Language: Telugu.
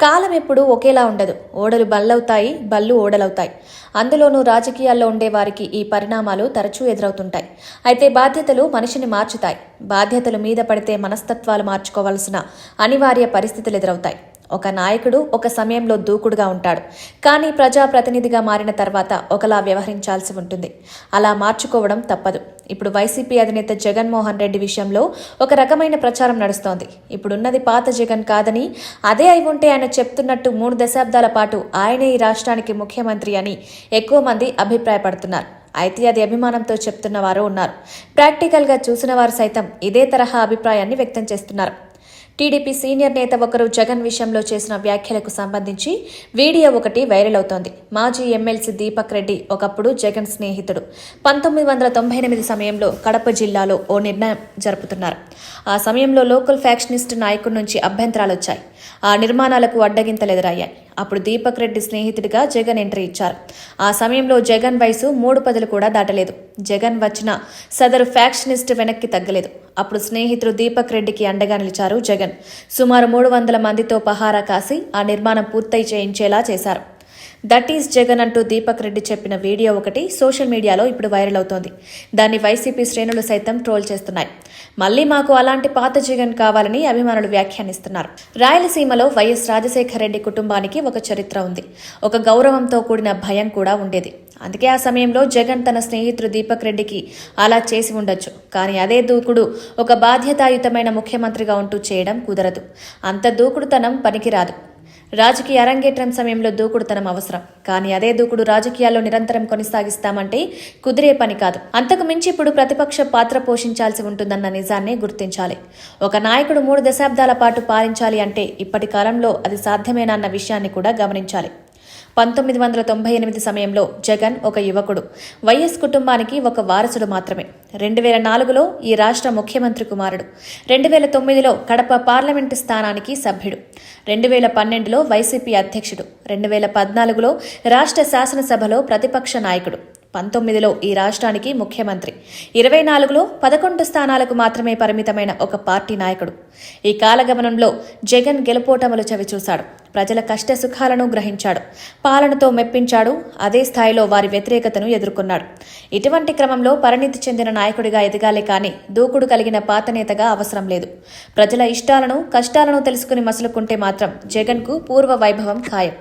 కాలం ఎప్పుడు ఒకేలా ఉండదు. ఓడలు బల్లవుతాయి బళ్ళు ఓడలవుతాయి. అందులోనూ రాజకీయాల్లో ఉండే వారికి ఈ పరిణామాలు తరచూ ఎదురవుతుంటాయి. అయితే బాధ్యతలు మనిషిని మార్చుతాయి. బాధ్యతలు మీద పడితే మనస్తత్వాలు మార్చుకోవాల్సిన అనివార్య పరిస్థితులు ఎదురవుతాయి. ఒక నాయకుడు ఒక సమయంలో దూకుడుగా ఉంటాడు. కానీ ప్రజాప్రతినిధిగా మారిన తర్వాత ఒకలా వ్యవహరించాల్సి ఉంటుంది. అలా మార్చుకోవడం తప్పదు. ఇప్పుడు వైసీపీ అధినేత జగన్మోహన్ రెడ్డి విషయంలో ఒక రకమైన ప్రచారం నడుస్తోంది. ఇప్పుడున్నది పాత జగన్ కాదని అదే అయి ఉంటే ఆయన చెప్తున్నట్టు మూడు దశాబ్దాల పాటు ఆయనే ఈ రాష్ట్రానికి ముఖ్యమంత్రి అని ఎక్కువ మంది అభిప్రాయపడుతున్నారు. అయితే అది అభిమానంతో చెప్తున్న వారు ఉన్నారు. ప్రాక్టికల్గా చూసిన వారు సైతం ఇదే తరహా అభిప్రాయాన్ని వ్యక్తం చేస్తున్నారు. టీడీపీ సీనియర్ నేత ఒకరు జగన్ విషయంలో చేసిన వ్యాఖ్యలకు సంబంధించి వీడియో ఒకటి వైరల్ అవుతోంది. మాజీ ఎమ్మెల్సీ దీపక్ రెడ్డి ఒకప్పుడు జగన్ స్నేహితుడు. పంతొమ్మిది వందల తొంభై ఎనిమిది సమయంలో కడప జిల్లాలో ఓ నిర్ణయం జరుపుతున్నారు. ఆ సమయంలో లోకల్ ఫ్యాక్షనిస్ట్ నాయకుడి నుంచి అభ్యంతరాలు వచ్చాయి ఆ నిర్మాణాలకు అడ్డగింతలు ఎదురయ్యాయి అప్పుడు దీపక్ రెడ్డి స్నేహితుడిగా జగన్ ఎంట్రీ ఇచ్చారు. ఆ సమయంలో జగన్ వయసు మూడు పదులు కూడా దాటలేదు. జగన్ వచ్చిన సదరు ఫ్యాక్షనిస్ట్ వెనక్కి తగ్గలేదు. అప్పుడు స్నేహితుడు దీపక్ రెడ్డికి అండగా నిలిచారు జగన్. సుమారు మూడు వందల మందితో పహారా కాసి ఆ నిర్మాణం పూర్తయి చేయించేలా చేశారు. దట్ ఈస్ జగన్ అంటూ దీపక్ రెడ్డి చెప్పిన వీడియో ఒకటి సోషల్ మీడియాలో ఇప్పుడు వైరల్ అవుతోంది. దాన్ని వైసీపీ శ్రేణులు సైతం ట్రోల్ చేస్తున్నాయి. మళ్ళీ మాకు అలాంటి పాత జగన్ కావాలని అభిమానులు వ్యాఖ్యానిస్తున్నారు. రాయలసీమలో వైఎస్ రాజశేఖర రెడ్డి కుటుంబానికి ఒక చరిత్ర ఉంది. ఒక గౌరవంతో కూడిన భయం కూడా ఉండేది. అందుకే ఆ సమయంలో జగన్ తన స్నేహితుడు దీపక్ రెడ్డికి అలా చేసి ఉండొచ్చు. కానీ అదే దూకుడు ఒక బాధ్యతాయుతమైన ముఖ్యమంత్రిగా ఉంటూ చేయడం కుదరదు. అంత దూకుడుతనం పనికిరాదు. రాజకీయ అరంగేట్రం సమయంలో దూకుడుతనం అవసరం. కానీ అదే దూకుడు రాజకీయాల్లో నిరంతరం కొనసాగిస్తామంటే కుదిరే పని కాదు. అంతకు మించి ఇప్పుడు ప్రతిపక్ష పాత్ర పోషించాల్సి ఉంటుందన్న నిజాన్ని గుర్తించాలి. ఒక నాయకుడు మూడు దశాబ్దాల పాటు పాలించాలి అంటే ఇప్పటి కాలంలో అది సాధ్యమేనా అన్న విషయాన్ని కూడా గమనించాలి. పంతొమ్మిది వందల తొంభై ఎనిమిది సమయంలో జగన్ ఒక యువకుడు. వైఎస్ కుటుంబానికి ఒక వారసుడు మాత్రమే. రెండు వేల నాలుగులో ఈ రాష్ట్ర ముఖ్యమంత్రి కుమారుడు. రెండు వేల తొమ్మిదిలో కడప పార్లమెంటు స్థానానికి సభ్యుడు. రెండు వేల పన్నెండులో వైసీపీ అధ్యక్షుడు. రెండు వేల పద్నాలుగులో రాష్ట్ర శాసనసభలో ప్రతిపక్ష నాయకుడు. పంతొమ్మిదిలో ఈ రాష్ట్రానికి ముఖ్యమంత్రి. ఇరవై నాలుగులో పదకొండు స్థానాలకు మాత్రమే పరిమితమైన ఒక పార్టీ నాయకుడు. ఈ కాలగమనంలో జగన్ గెలుపోటములు చవిచూశాడు. ప్రజల కష్ట సుఖాలను గ్రహించాడు. పాలనతో మెప్పించాడు. అదే స్థాయిలో వారి వ్యతిరేకతను ఎదుర్కొన్నాడు. ఇటువంటి క్రమంలో పరిణితి చెందిన నాయకుడిగా ఎదగాలే కానీ దూకుడు కలిగిన పాత నేతగా అవసరం లేదు. ప్రజల ఇష్టాలను కష్టాలను తెలుసుకుని మసులుకుంటే మాత్రం జగన్కు పూర్వ వైభవం ఖాయం.